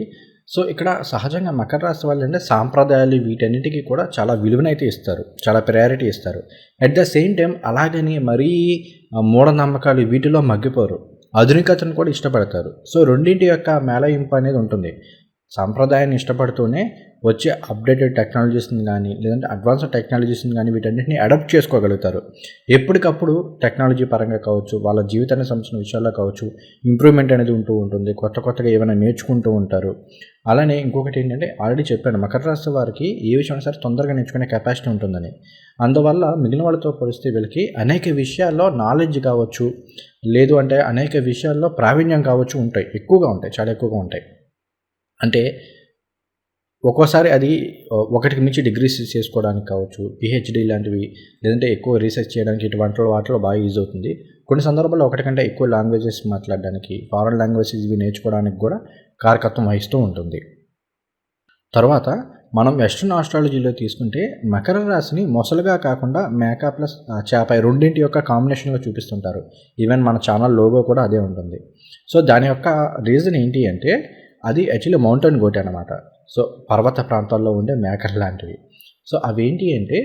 సో ఇక్కడ సహజంగా మకర రాశి వాళ్ళు అంటే సాంప్రదాయాలు వీటన్నిటికీ కూడా చాలా విలువనైతే ఇస్తారు. చాలా ప్రయారిటీ ఇస్తారు. అట్ ద సేమ్ టైం అలాగని మరీ మూఢనమ్మకాలు వీటిలో మగ్గిపోరు. ఆధునికతను కూడా ఇష్టపడతారు. సో రెండింటి యొక్క మేళయింపు అనేది ఉంటుంది. సాంప్రదాయాన్ని ఇష్టపడుతూనే వచ్చే అప్డేటెడ్ టెక్నాలజీస్ని కానీ లేదంటే అడ్వాన్స్డ్ టెక్నాలజీస్ని కానీ వీటన్నిటిని అడాప్ట్ చేసుకోగలుగుతారు. ఎప్పటికప్పుడు టెక్నాలజీ పరంగా కావచ్చు వాళ్ళ జీవితానికి సంబంధించిన విషయాల్లో కావచ్చు ఇంప్రూవ్మెంట్ అనేది ఉంటూ ఉంటుంది. కొత్త కొత్తగా ఏమైనా నేర్చుకుంటూ ఉంటారు. అలానే ఇంకొకటి ఏంటంటే ఆల్రెడీ చెప్పాను మకర రాశి వారికి ఏ విషయం సరే తొందరగా నేర్చుకునే కెపాసిటీ ఉంటుందని. అందువల్ల మిగిలిన వాళ్ళతో పోలిస్తే వీళ్ళకి అనేక విషయాల్లో నాలెడ్జ్ కావచ్చు లేదు అంటే అనేక విషయాల్లో ప్రావీణ్యం కావచ్చు ఉంటాయి. ఎక్కువగా ఉంటాయి చాలా ఎక్కువగా ఉంటాయి. అంటే ఒక్కోసారి అది ఒకటికి మించి డిగ్రీస్ చేసుకోవడానికి కావచ్చు పిహెచ్డి లాంటివి లేదంటే ఎక్కువ రీసెర్చ్ చేయడానికి ఇటువంటి వాటిలో బాగా యూజ్ అవుతుంది. కొన్ని సందర్భాల్లో ఒకటి కంటే ఎక్కువ లాంగ్వేజెస్ మాట్లాడడానికి ఫారెన్ లాంగ్వేజెస్ ఇవి నేర్చుకోవడానికి కూడా కారకత్వం వహిస్తూ ఉంటుంది. తర్వాత మనం వెస్ట్రన్ ఆస్ట్రాలజీలో తీసుకుంటే మకర రాశిని మొసలుగా కాకుండా మేకా ప్లస్ చేప రెండింటి యొక్క కాంబినేషన్గా చూపిస్తుంటారు. ఈవెన్ మన ఛానల్ లోగో కూడా అదే ఉంటుంది. సో దాని యొక్క రీజన్ ఏంటి అంటే అది యాక్చువల్లీ మౌంటైన్ గోటి అనమాట సో పర్వత ప్రాంతాల్లో ఉండే మేకర్ లాంటివి. సో అవేంటి అంటే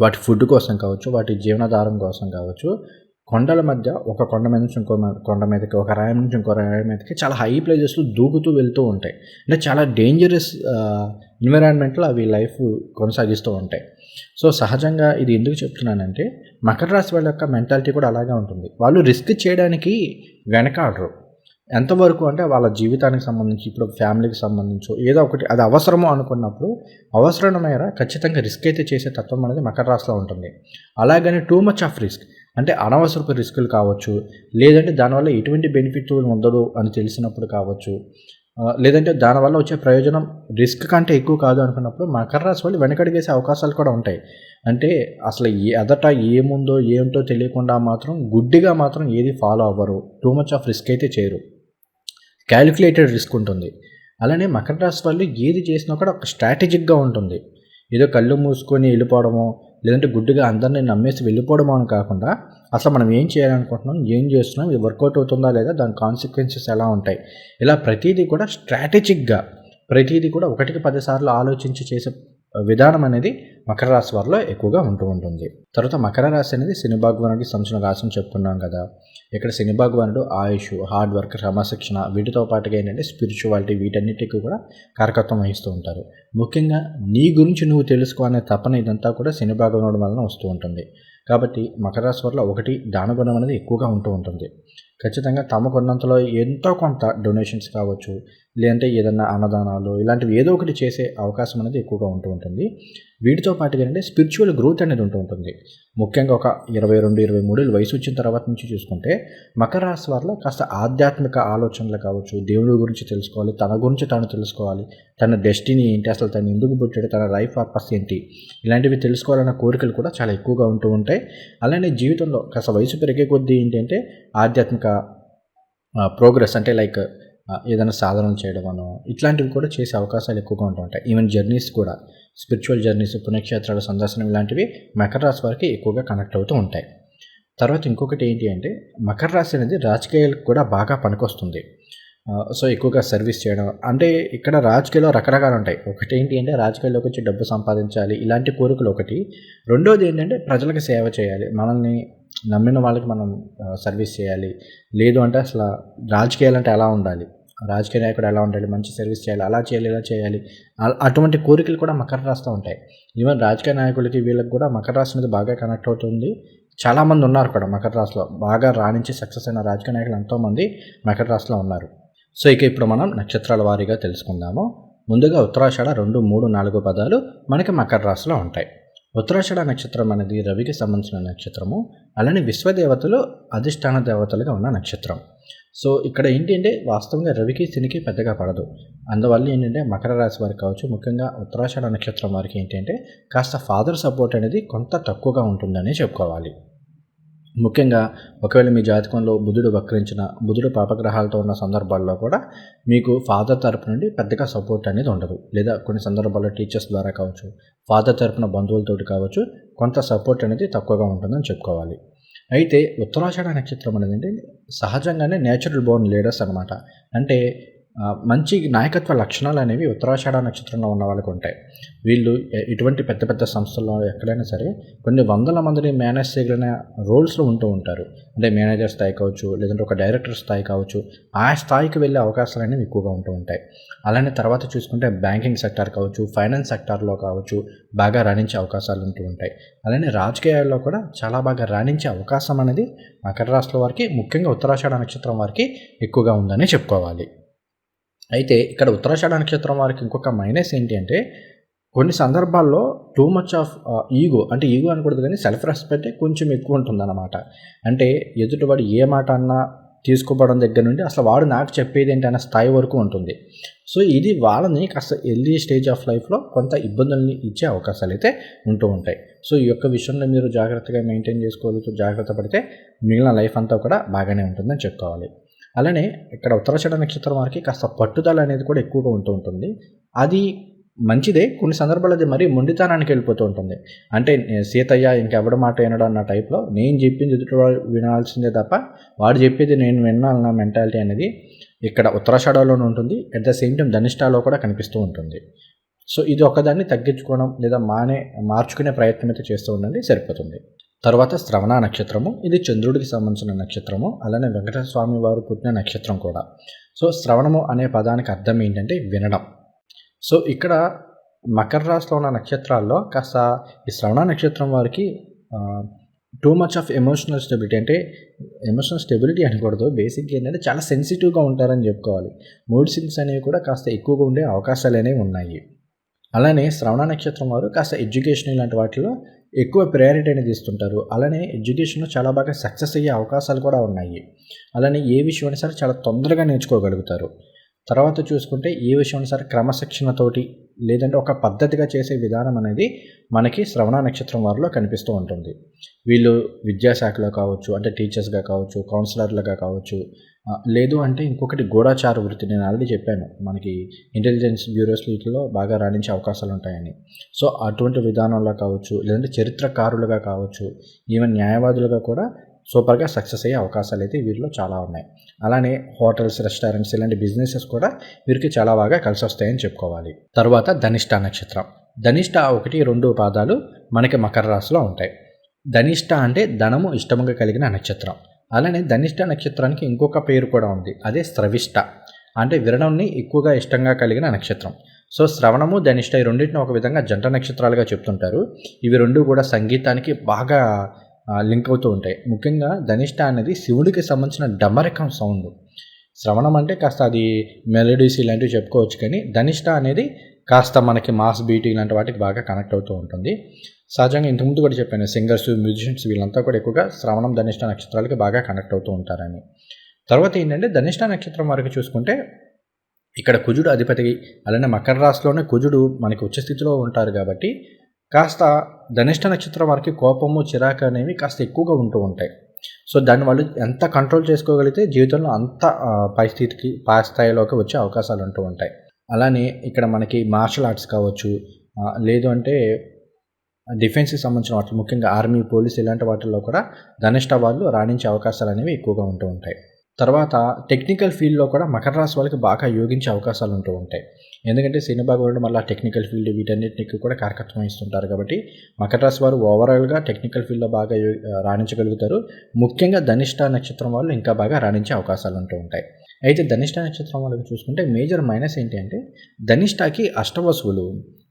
వాటి ఫుడ్ కోసం కావచ్చు వాటి జీవనాధారం కోసం కావచ్చు కొండల మధ్య ఒక కొండ మీద నుంచి ఇంకో కొండ మీదకి ఒక రాయి నుంచి ఇంకో రాయి మీదకి చాలా హై ప్లేసెస్లో దూకుతూ వెళ్తూ ఉంటాయి. అంటే చాలా డేంజరస్ ఎన్విరాన్మెంట్లో అవి లైఫ్ కొనసాగిస్తూ ఉంటాయి. సో సహజంగా ఇది ఎందుకు చెప్తున్నానంటే మకర రాశి వాళ్ళ యొక్క మెంటాలిటీ కూడా అలాగే ఉంటుంది. వాళ్ళు రిస్క్ చేయడానికి వెనకాడరు. ఎంతవరకు అంటే వాళ్ళ జీవితానికి సంబంధించి ఇప్పుడు ఫ్యామిలీకి సంబంధించి ఏదో ఒకటి అది అవసరము అనుకున్నప్పుడు అవసరం మేర ఖచ్చితంగా రిస్క్ అయితే చేసే తత్వం అనేది మకర రాశిలో ఉంటుంది. అలాగని టూ మచ్ ఆఫ్ రిస్క్ అంటే అనవసరపు రిస్కులు కావచ్చు లేదంటే దానివల్ల ఎటువంటి బెనిఫిట్ ఉండదు అని తెలిసినప్పుడు కావచ్చు లేదంటే దానివల్ల వచ్చే ప్రయోజనం రిస్క్ కంటే ఎక్కువ కాదు అనుకున్నప్పుడు మకర రాశి వాళ్ళు వెనకడిగేసే అవకాశాలు కూడా ఉంటాయి. అంటే అసలు ఏ ఎదట ఏముందో ఏమిటో తెలియకుండా మాత్రం గుడ్డిగా మాత్రం ఏది ఫాలో అవ్వరు. టూ మచ్ ఆఫ్ రిస్క్ అయితే చేయరు. క్యాలిక్యులేటెడ్ రిస్క్ ఉంటుంది. అలానే మకర రాశి వాళ్ళు ఏది చేసినా కూడా ఒక స్ట్రాటజిక్గా ఉంటుంది. ఏదో కళ్ళు మూసుకొని వెళ్ళిపోవడమో లేదంటే గుడ్డుగా అందరినీ నమ్మేసి వెళ్ళిపోవడమో అని కాకుండా అసలు మనం ఏం చేయాలనుకుంటున్నాం ఏం చేస్తున్నాం ఇది వర్కౌట్ అవుతుందా లేదా దాని కాన్సిక్వెన్సెస్ ఎలా ఉంటాయి. ఇలా ప్రతిదీ కూడా స్ట్రాటజిక్గా ప్రతిదీ కూడా ఒకటికి పదిసార్లు ఆలోచించి చేసే విధానం అనేది మకర రాశి వారిలో ఎక్కువగా ఉంటూ ఉంటుంది. తర్వాత మకర రాశి అనేది శని భగవానుడికి సంబంధించిన రాశిని చెప్పుకున్నాం కదా. ఇక్కడ శని భగవానుడు ఆయుష్ హార్డ్ వర్క్ క్రమశిక్షణ వీటితో పాటుగా ఏంటంటే స్పిరిచువాలిటీ వీటన్నిటికీ కూడా కారకత్వం వహిస్తూ ఉంటారు. ముఖ్యంగా నీ గురించి నువ్వు తెలుసుకో అనే తపన ఇదంతా కూడా శని భగవానుడు వలన వస్తూ ఉంటుంది. కాబట్టి మకర రాశి వారిలో ఒకటి దానగుణం అనేది ఎక్కువగా ఉంటూ ఉంటుంది. ఖచ్చితంగా తమకున్నంతలో ఎంతో కొంత డొనేషన్స్ కావచ్చు లేదంటే ఏదన్నా అన్నదానాలు ఇలాంటివి ఏదో ఒకటి చేసే అవకాశం అనేది ఎక్కువగా ఉంటూ ఉంటుంది. వీటితో పాటుగా ఏంటంటే స్పిరిచువల్ గ్రోత్ అనేది ఉంటూ ఉంటుంది. ముఖ్యంగా ఒక ఇరవై రెండు ఇరవై మూడు వయసు వచ్చిన తర్వాత నుంచి చూసుకుంటే మకర రాశి వారిలో కాస్త ఆధ్యాత్మిక ఆలోచనలు కావచ్చు దేవుడి గురించి తెలుసుకోవాలి తన గురించి తాను తెలుసుకోవాలి తన డెస్టినీ ఏంటి అసలు తను ఎందుకు పుట్టాడు తన లైఫ్ పర్పస్ ఏంటి ఇలాంటివి తెలుసుకోవాలన్న కోరికలు కూడా చాలా ఎక్కువగా ఉంటూ ఉంటాయి. అలానే జీవితంలో కాస్త వయసు పెరిగే కొద్దీ ఏంటంటే ఆధ్యాత్మిక ప్రోగ్రెస్ అంటే లైక్ ఏదైనా సాధనలు చేయడం అనో ఇట్లాంటివి కూడా చేసే అవకాశాలు ఎక్కువగా ఉంటాయి. ఈవెన్ జర్నీస్ కూడా స్పిరిచువల్ జర్నీస్ పుణ్యక్షేత్రాల సందర్శనం ఇలాంటివి మకర రాశి వారికి ఎక్కువగా కనెక్ట్ అవుతూ ఉంటాయి. తర్వాత ఇంకొకటి ఏంటి అంటే మకర రాశి అనేది రాజకీయాలకు కూడా బాగా పనికొస్తుంది. సో ఎక్కువగా సర్వీస్ చేయడం. అంటే ఇక్కడ రాజకీయాల్లో రకరకాలు ఉంటాయి. ఒకటి ఏంటి అంటే రాజకీయాల్లోకి వచ్చి డబ్బు సంపాదించాలి ఇలాంటి కోరికలు ఒకటి. రెండోది ఏంటంటే ప్రజలకు సేవ చేయాలి. మనల్ని నమ్మిన వాళ్ళకి మనం సర్వీస్ చేయాలి. లేదు అంటే అసలు రాజకీయాలు అంటే ఎలా ఉండాలి? రాజకీయ నాయకుడు ఎలా ఉండాలి? మంచి సర్వీస్ చేయాలి. అలా చేయాలి ఇలా చేయాలి. అటువంటి కోరికలు కూడా మకర రాస్తూ ఉంటాయి. ఈవెన్ రాజకీయ నాయకులకి వీళ్ళకి కూడా మకర రాశి అనేది బాగా కనెక్ట్ అవుతుంది. చాలామంది ఉన్నారు కూడా మకర రాశిలో. బాగా రాణించి సక్సెస్ అయిన రాజకీయ నాయకులు ఎంతోమంది మకర రాశిలో ఉన్నారు. సో ఇక ఇప్పుడు మనం నక్షత్రాల వారీగా తెలుసుకుందాము. ముందుగా ఉత్తరాషాఢ రెండు మూడు నాలుగు పదాలు మనకి మకర రాశిలో ఉంటాయి. ఉత్తరాషాఢ నక్షత్రం అనేది రవికి సంబంధించిన నక్షత్రము. అలానే విశ్వదేవతలు అధిష్టాన దేవతలుగా ఉన్న నక్షత్రం. సో ఇక్కడ ఏంటంటే వాస్తవంగా రవికి శనికి పెద్దగా పడదు. అందువల్ల ఏంటంటే మకర రాశి వారికి కావచ్చు ముఖ్యంగా ఉత్తరాషాఢ నక్షత్రం వారికి ఏంటంటే కాస్త ఫాదర్ సపోర్ట్ అనేది కొంత తక్కువగా ఉంటుందని చెప్పుకోవాలి. ముఖ్యంగా ఒకవేళ మీ జాతకంలో బుధుడు వక్రించిన బుధుడు పాపగ్రహాలతో ఉన్న సందర్భాల్లో కూడా మీకు ఫాదర్ తరపు నుండి పెద్దగా సపోర్ట్ అనేది ఉండదు. లేదా కొన్ని సందర్భాల్లో టీచర్స్ ద్వారా కావచ్చు ఫాదర్ తరపున బంధువులతోటి కావచ్చు కొంత సపోర్ట్ అనేది తక్కువగా ఉంటుందని చెప్పుకోవాలి. అయితే ఉత్తరాషాఢ నక్షత్రం అనేది సహజంగానే నేచురల్ బోర్న్ లీడర్స్ అనమాట అంటే మంచి నాయకత్వ లక్షణాలు అనేవి ఉత్తరాషాఢ నక్షత్రంలో ఉన్న వాళ్ళకు ఉంటాయి. వీళ్ళు ఇటువంటి పెద్ద పెద్ద సంస్థల్లో ఎక్కడైనా సరే కొన్ని వందల మందిని మేనేజ్ చేయగలిగిన రోల్స్లో ఉంటూ ఉంటారు. అంటే మేనేజర్ స్థాయి కావచ్చు లేదంటే ఒక డైరెక్టర్ స్థాయి కావచ్చు ఆ స్థాయికి వెళ్ళే అవకాశాలు అనేవి ఎక్కువగా ఉంటూ ఉంటాయి. అలానే తర్వాత చూసుకుంటే బ్యాంకింగ్ సెక్టార్ కావచ్చు ఫైనాన్స్ సెక్టార్లో కావచ్చు బాగా రాణించే అవకాశాలు ఉంటూ ఉంటాయి. అలానే రాజకీయాల్లో కూడా చాలా బాగా రాణించే అవకాశం అనేది మకర రాశుల వారికి ముఖ్యంగా ఉత్తరాషాఢ నక్షత్రం వారికి ఎక్కువగా ఉందని చెప్పుకోవాలి. అయితే ఇక్కడ ఉత్తరాషాఢ నక్షత్రం వారికి ఇంకొక మైనస్ ఏంటి అంటే కొన్ని సందర్భాల్లో టూ మచ్ ఆఫ్ ఈగో అంటే ఈగో అనకూడదు కానీ సెల్ఫ్ రెస్పెక్ట్ కొంచెం ఎక్కువ ఉంటుందన్నమాట. అంటే ఎదుటివాడు ఏ మాట అన్నా తీసుకోవడం దగ్గర నుండి అసలు వాడు నాకు చెప్పేది ఏంటి అనే స్థాయి వరకు ఉంటుంది. సో ఇది వాళ్ళని కాస్త ఎర్లీ స్టేజ్ ఆఫ్ లైఫ్లో కొంత ఇబ్బందుల్ని ఇచ్చే అవకాశాలు అయితే ఉంటూ ఉంటాయి. సో ఈ యొక్క విషయంలో మీరు జాగ్రత్తగా మెయింటైన్ చేసుకోగలుగుతూ జాగ్రత్త పడితే మిగిలిన లైఫ్ అంతా కూడా బాగానే ఉంటుందని చెప్పుకోవాలి. అలానే ఇక్కడ ఉత్తరచడ నక్షత్రం వారికి కాస్త పట్టుదల అనేది కూడా ఎక్కువగా ఉంటూ ఉంటుంది. అది మంచిదే కొన్ని సందర్భాలు అది మరీ మొండితనానికి వెళ్ళిపోతూ ఉంటుంది. అంటే సీతయ్య ఇంకెవడ మాట వినడం అన్న టైప్లో నేను చెప్పింది ఎదుటి వినాల్సిందే తప్ప వాడు చెప్పేది నేను వినాలన్న మెంటాలిటీ అనేది ఇక్కడ ఉత్తరాషాఢలోనే ఉంటుంది. అట్ ద సేమ్ టైం ధనిష్టాలో కూడా కనిపిస్తూ ఉంటుంది. సో ఇది ఒకదాన్ని తగ్గించుకోవడం లేదా మానే మార్చుకునే ప్రయత్నం అయితే చేస్తూ ఉండండి సరిపోతుంది. తర్వాత శ్రవణ నక్షత్రము ఇది చంద్రుడికి సంబంధించిన నక్షత్రము అలానే వెంకటేశ్వర స్వామి వారు పుట్టిన నక్షత్రం కూడా. సో శ్రవణము అనే పదానికి అర్థం ఏంటంటే వినడం. సో ఇక్కడ మకర రాశిలో ఉన్న నక్షత్రాల్లో కాస్త ఈ శ్రవణ నక్షత్రం వారికి too much of emotional stability అంటే ఎమోషనల్ స్టెబిలిటీ అనకూడదు. బేసిక్గా ఏంటంటే చాలా సెన్సిటివ్గా ఉంటారని చెప్పుకోవాలి. మూడ్ సింగ్స్ అనేవి కూడా కాస్త ఎక్కువగా ఉండే అవకాశాలు అనేవి ఉన్నాయి. అలానే శ్రవణ నక్షత్రం వారు కాస్త ఎడ్యుకేషన్ ఇలాంటి వాటిలో ఎక్కువ ప్రయారిటీ అనేది ఇస్తుంటారు. అలానే ఎడ్యుకేషన్లో చాలా బాగా సక్సెస్ అయ్యే అవకాశాలు కూడా ఉన్నాయి. అలానే ఏ విషయం సరే చాలా తొందరగా నేర్చుకోగలుగుతారు. తర్వాత చూసుకుంటే ఏ విషయం సరే క్రమశిక్షణతోటి లేదంటే ఒక పద్ధతిగా చేసే విధానం అనేది మనకి శ్రవణ నక్షత్రం వారిలో కనిపిస్తూ ఉంటుంది. వీళ్ళు విద్యాశాఖలో కావచ్చు అంటే టీచర్స్గా కావచ్చు కౌన్సిలర్లుగా కావచ్చు లేదు అంటే ఇంకొకటి గూఢాచార వృత్తి. నేను ఆల్రెడీ చెప్పాను మనకి ఇంటెలిజెన్స్ బ్యూరోస్ వీటిలో బాగా రాణించే అవకాశాలు ఉంటాయని. సో అటువంటి విధానంలో కావచ్చు లేదంటే చరిత్రకారులుగా కావచ్చు ఈవెన్ న్యాయవాదులుగా కూడా సూపర్గా సక్సెస్ అయ్యే అవకాశాలు అయితే వీరిలో చాలా ఉన్నాయి. అలానే హోటల్స్ రెస్టారెంట్స్ ఇలాంటి బిజినెసెస్ కూడా వీరికి చాలా బాగా కలిసి వస్తాయని చెప్పుకోవాలి. తర్వాత ధనిష్ట నక్షత్రం. ధనిష్ట ఒకటి రెండు పాదాలు మనకి మకర రాశిలో ఉంటాయి. ధనిష్ట అంటే ధనము ఇష్టముగా కలిగిన నక్షత్రం. అలానే ధనిష్ట నక్షత్రానికి ఇంకొక పేరు కూడా ఉంది. అదే స్రవిష్ట. అంటే విరణంని ఎక్కువగా ఇష్టంగా కలిగిన నక్షత్రం. సో శ్రవణము ధనిష్ట ఈ రెండింటిని ఒక విధంగా జంట నక్షత్రాలుగా చెప్తుంటారు. ఇవి రెండు కూడా సంగీతానికి బాగా లింక్ అవుతూ ఉంటాయి. ముఖ్యంగా ధనిష్ట అనేది శివుడికి సంబంధించిన డమరకం సౌండ్. శ్రవణం అంటే కాస్త అది మెలడీస్ ఇలాంటివి చెప్పుకోవచ్చు కానీ ధనిష్ట అనేది కాస్త మనకి మాస్ బీట్ ఇలాంటి వాటికి బాగా కనెక్ట్ అవుతూ ఉంటుంది. సహజంగా ఇంతకుముందు కూడా చెప్పాను సింగర్స్ మ్యూజిషియన్స్ వీళ్ళంతా కూడా ఎక్కువగా శ్రవణం ధనిష్ట నక్షత్రాలకి బాగా కనెక్ట్ అవుతూ ఉంటారని. తర్వాత ఏంటంటే ధనిష్ట నక్షత్రం వరకు చూసుకుంటే ఇక్కడ కుజుడు అధిపతి అలానే మకర రాశిలోనే కుజుడు మనకి ఉచ్చ స్థితిలో ఉంటారు కాబట్టి కాస్త ధనిష్ట నక్షత్రం వారికి కోపము చిరాకు అనేవి కాస్త ఎక్కువగా ఉంటూ ఉంటాయి. సో దాన్ని వాళ్ళు ఎంత కంట్రోల్ చేసుకోగలిగితే జీవితంలో అంత పరిస్థితికి పై స్థాయిలోకి వచ్చే అవకాశాలు ఉంటూ ఉంటాయి. అలానే ఇక్కడ మనకి మార్షల్ ఆర్ట్స్ కావచ్చు లేదు అంటే డిఫెన్స్కి సంబంధించిన వాటి ముఖ్యంగా ఆర్మీ పోలీస్ ఇలాంటి వాటిల్లో కూడా ధనిష్ట వాళ్ళు రాణించే అవకాశాలు అనేవి ఎక్కువగా ఉంటూ ఉంటాయి. తర్వాత టెక్నికల్ ఫీల్డ్లో కూడా మకర రాశి వాళ్ళకి బాగా యోగించే అవకాశాలు ఉంటూ ఉంటాయి. ఎందుకంటే శని ఉండడం మళ్ళీ టెక్నికల్ ఫీల్డ్ వీటన్నిటికి కూడా కారకత్వం ఇస్తుంటారు కాబట్టి మకర రాశి వారు ఓవరాల్గా టెక్నికల్ ఫీల్డ్లో బాగా రాణించగలుగుతారు. ముఖ్యంగా ధనిష్ట నక్షత్రం వాళ్ళు ఇంకా బాగా రాణించే అవకాశాలు ఉంటూ ఉంటాయి. అయితే ధనిష్ట నక్షత్రం వాళ్ళకి చూసుకుంటే మేజర్ మైనస్ ఏంటి అంటే ధనిష్టకి అష్టవసువులు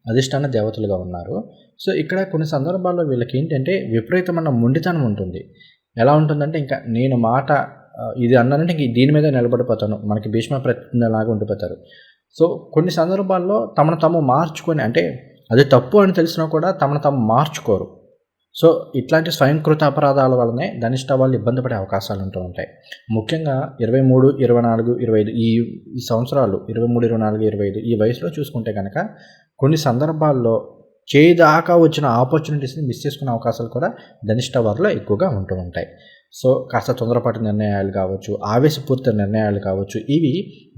అధిష్టాన దేవతలుగా ఉన్నారు. సో ఇక్కడ కొన్ని సందర్భాల్లో వీళ్ళకి ఏంటంటే విపరీతమైన మొండితనం ఉంటుంది. ఎలా ఉంటుందంటే ఇంకా నేను మాట ఇది అన్నానంటే ఇంక దీని మీద నిలబడిపోతాను. మనకి భీష్మ ప్రతిలాగా ఉండిపోతారు. సో కొన్ని సందర్భాల్లో తమను తాము మార్చుకొని అంటే అది తప్పు అని తెలిసినా కూడా తమను తాము మార్చుకోరు. సో ఇట్లాంటి స్వయంకృత అపరాధాల వల్లనే ధనిష్ట వాళ్ళు ఇబ్బంది పడే అవకాశాలు ఉంటూ ఉంటాయి. ముఖ్యంగా ఇరవై మూడు ఇరవై నాలుగు ఇరవై ఐదు ఈ సంవత్సరాలు ఇరవై మూడు ఇరవై నాలుగు ఇరవై ఐదు ఈ వయసులో చూసుకుంటే కనుక కొన్ని సందర్భాల్లో చేదాకా వచ్చిన ఆపర్చునిటీస్ని మిస్ చేసుకునే అవకాశాలు కూడా ధనిష్ట వారిలో ఎక్కువగా ఉంటూ ఉంటాయి. సో కాస్త తొందరపాటు నిర్ణయాలు కావచ్చు ఆవేశపూరిత నిర్ణయాలు కావచ్చు ఇవి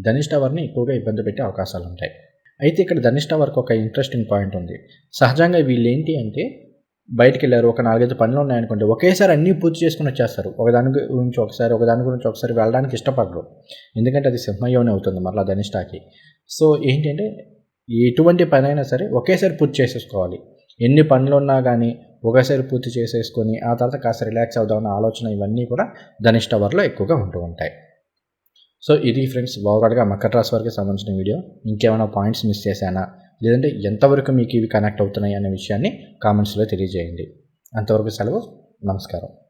ధనిష్ట వారిని ఎక్కువగా ఇబ్బంది పెట్టే అవకాశాలు ఉంటాయి. అయితే ఇక్కడ ధనిష్ట వారికి ఒక ఇంట్రెస్టింగ్ పాయింట్ ఉంది. సహజంగా వీళ్ళు ఏంటి అంటే బయటికి వెళ్ళారు ఒక నాలుగైదు పనులు ఉన్నాయనుకోండి ఒకేసారి అన్నీ పూర్తి చేసుకుని వచ్చేస్తారు. ఒకదాని గురించి ఒకసారి ఒకదాని గురించి ఒకసారి వెళ్ళడానికి ఇష్టపడరు. ఎందుకంటే అది సింహయోని అవుతుంది మరలా ధనిష్టాకి సో ఏంటంటే ఎటువంటి పని అయినా సరే ఒకేసారి పూర్తి చేసేసుకోవాలి. ఎన్ని పనులు ఉన్నా కానీ ఒకేసారి పూర్తి చేసేసుకొని ఆ తర్వాత కాస్త రిలాక్స్ అవుదామన్న ఆలోచన ఇవన్నీ కూడా ధనిష్ట వారిలో ఎక్కువగా ఉంటూ ఉంటాయి. సో ఇది ఫ్రెండ్స్ ఓవరాల్గా మకర రాశి వారికి సంబంధించిన వీడియో. ఇంకేమైనా పాయింట్స్ మిస్ చేశానా? లేదంటే ఎంతవరకు మీకు ఇవి కనెక్ట్ అవుతున్నాయి అనే విషయాన్ని కామెంట్స్లో తెలియజేయండి. అంతవరకు సెలవు. నమస్కారం.